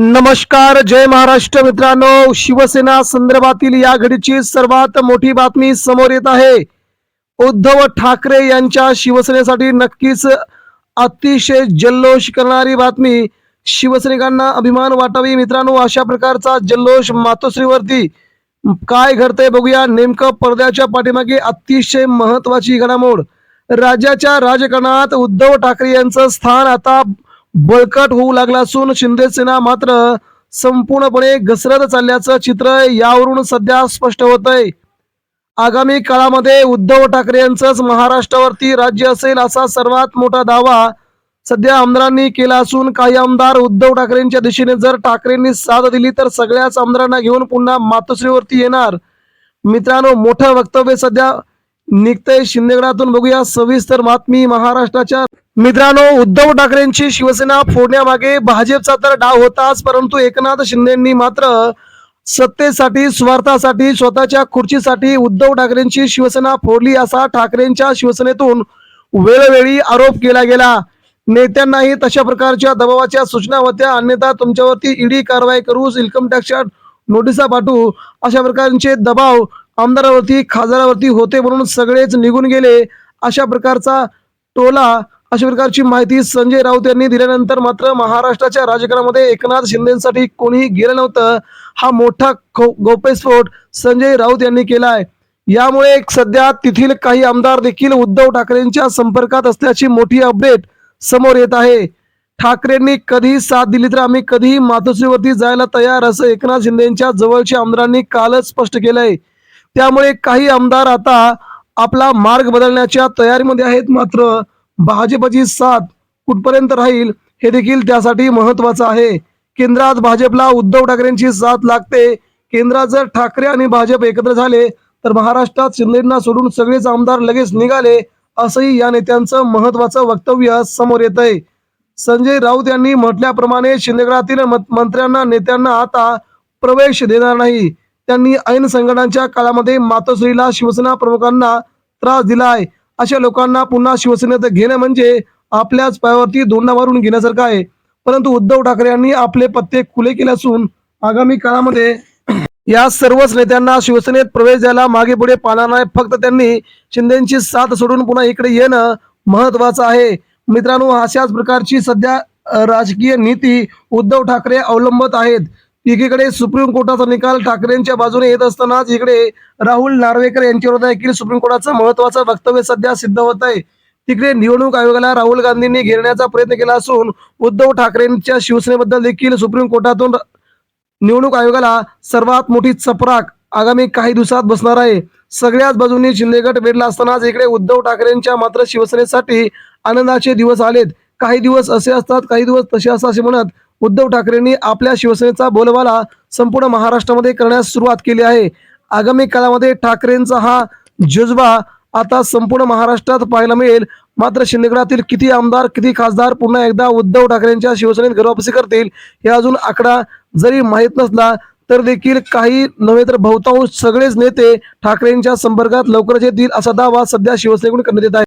नमस्कार जय महाराष्ट्र मित्रांनो. शिवसेना संदर्भातील या घडीची सर्वात मोठी बातमी समोर येत आहे. उद्धव ठाकरे यांच्या शिवसेनेसाठी नक्कीच अतिशय जल्लोष करणारी बातमी शिवसैनिकांना अभिमान वाटावी मित्रांनो. अशा प्रकारचा जल्लोष मातोश्रीवरती काय घडतंय बघूया. नेमकं पडद्याच्या पाठीमागे अतिशय महत्वाची घडामोड. राज्याच्या राजकारणात उद्धव ठाकरे यांचं स्थान आता बळकट होऊ लागला असून शिंदे सेना मात्र संपूर्णपणे घसरत चालल्याचं चित्र यावरून सध्या स्पष्ट होत आहे. आगामी काळामध्ये उद्धव ठाकरे यांचंच महाराष्ट्रावरती राज्य असेल असा सर्वात मोठा दावा सध्या आमदारांनी केला असून काही आमदार उद्धव ठाकरेंच्या दिशेने जर ठाकरेंनी साथ दिली तर सगळ्याच आमदारांना घेऊन पुन्हा मातोश्रीवरती येणार. मित्रांनो मोठं वक्तव्य सध्या निघतंय शिंदेगडातून बघूया. सविस्तर बातमी महाराष्ट्राच्या मित्रांनो उद्धव ठाकरेंची शिवसेना फोडण्यामागे भाजपचा तर डाव होताच परंतु एकनाथ शिंदेंनी मात्र सत्तेसाठी स्वार्थासाठी स्वतःच्या खुर्चीसाठी उद्धव ठाकरेंची शिवसेना फोडली असा ठाकरेंच्या शिवसेनेतून वेळोवेळी आरोप केला गेला. नेत्यांनाही तशा प्रकारच्या दबावाच्या सूचना होत्या. अन्यथा तुमच्यावरती ईडी कारवाई करू इन्कम टॅक्सच्या नोटिसा पाठवू अशा प्रकारचे दबाव आमदारावरती खासदारावरती होते म्हणून सगळेच निघून गेले. अशा प्रकारचा टोला अशा प्रकारची माहिती संजय राऊत यांनी दिल्यानंतर मात्र महाराष्ट्राच्या राजकारणामध्ये एकनाथ शिंदेसाठी कोणीही गेलं नव्हतं. हा मोठा खो- गौप्यस्फोट संजय राऊत यांनी केलाय. यामुळे सध्या तेथील काही आमदार देखील उद्धव ठाकरेंच्या संपर्कात असल्याची मोठी अपडेट समोर येत आहे. ठाकरेंनी कधीही साथ दिली तर आम्ही कधीही मातोश्रीवरती जायला तयार असं एकनाथ शिंदेच्या जवळच्या आमदारांनी कालच स्पष्ट केलंय. त्यामुळे काही आमदार आता आपला मार्ग बदलण्याच्या तयारीमध्ये आहेत. मात्र भाजपची साथ कुठपर्यंत राहील हे देखील त्यासाठी महत्वाचं आहे. केंद्रात भाजपला उद्धव ठाकरेंची साथ लागते. केंद्रात जर ठाकरे आणि भाजप एकत्र झाले तर महाराष्ट्रात शिंदेना सोडून सगळेच आमदार लगेच निघाले असंही या नेत्यांचं महत्वाचं वक्तव्य समोर येत आहे संजय राऊत यांनी म्हटल्याप्रमाणे शिंदेगडातील मत- मंत्र्यांना नेत्यांना आता प्रवेश देणार नाही. त्यांनी ऐन संकटांच्या काळामध्ये मातोश्रीला शिवसेना प्रमुखांना त्रास दिलाय. अशा लोकांना पुन्हा शिवसेनेत घेणं म्हणजे आपल्याच पायावरती दोंडा मारून घेण्यासारखं आहे. परंतु उद्धव ठाकरे यांनी आपले पत्ते खुले केले असून आगामी काळामध्ये या सर्वच नेत्यांना शिवसेनेत प्रवेश द्यायला मागे पुढे पाहणार नाही. फक्त त्यांनी शिंदेची साथ सोडून पुन्हा इकडे येणं महत्वाचं आहे. मित्रांनो अशाच प्रकारची सध्या राजकीय नीती उद्धव ठाकरे अवलंबत आहेत. एकीकडे सुप्रीम कोर्टाचा निकाल ठाकरेंच्या बाजूने येत असतानाच इकडे राहुल नार्वेकर यांच्यावर देखील सुप्रीम कोर्टाचं महत्वाचं वक्तव्य सध्या सिद्ध होत आहे. तिकडे निवडणूक आयोगाला राहुल गांधींनी घेरण्याचा प्रयत्न केला असून उद्धव ठाकरेंच्या शिवसेनेबद्दल देखील सुप्रीम कोर्टातून निवडणूक आयोगाला सर्वात मोठी चपराक आगामी काही दिवसात बसणार आहे. सगळ्याच बाजूंनी शिंदेगड वेढला असतानाच इकडे उद्धव ठाकरेंच्या मात्र शिवसेनेसाठी आनंदाचे दिवस आलेत. काही दिवस असे असतात काही दिवस तसे असतात असे म्हणत उद्धव ठाकरेंनी आपल्या शिवसेनेचा बोलबाला संपूर्ण महाराष्ट्रामध्ये करण्यास सुरुवात केली आहे. आगामी काळामध्ये ठाकरेंचा हा जज्बा आता संपूर्ण महाराष्ट्रात पाहायला मिळेल. मात्र शिंदेगडातील किती आमदार किती खासदार पुन्हा एकदा उद्धव ठाकरेंच्या शिवसेनेत घरवापसी करतील हे अजून आकडा जरी माहीत नसला तर देखील काही नव्हे तर बहुतांश सगळेच नेते ठाकरेंच्या संपर्कात लवकरच येतील असा दावा सध्या शिवसेनेकडून करण्यात येत आहे.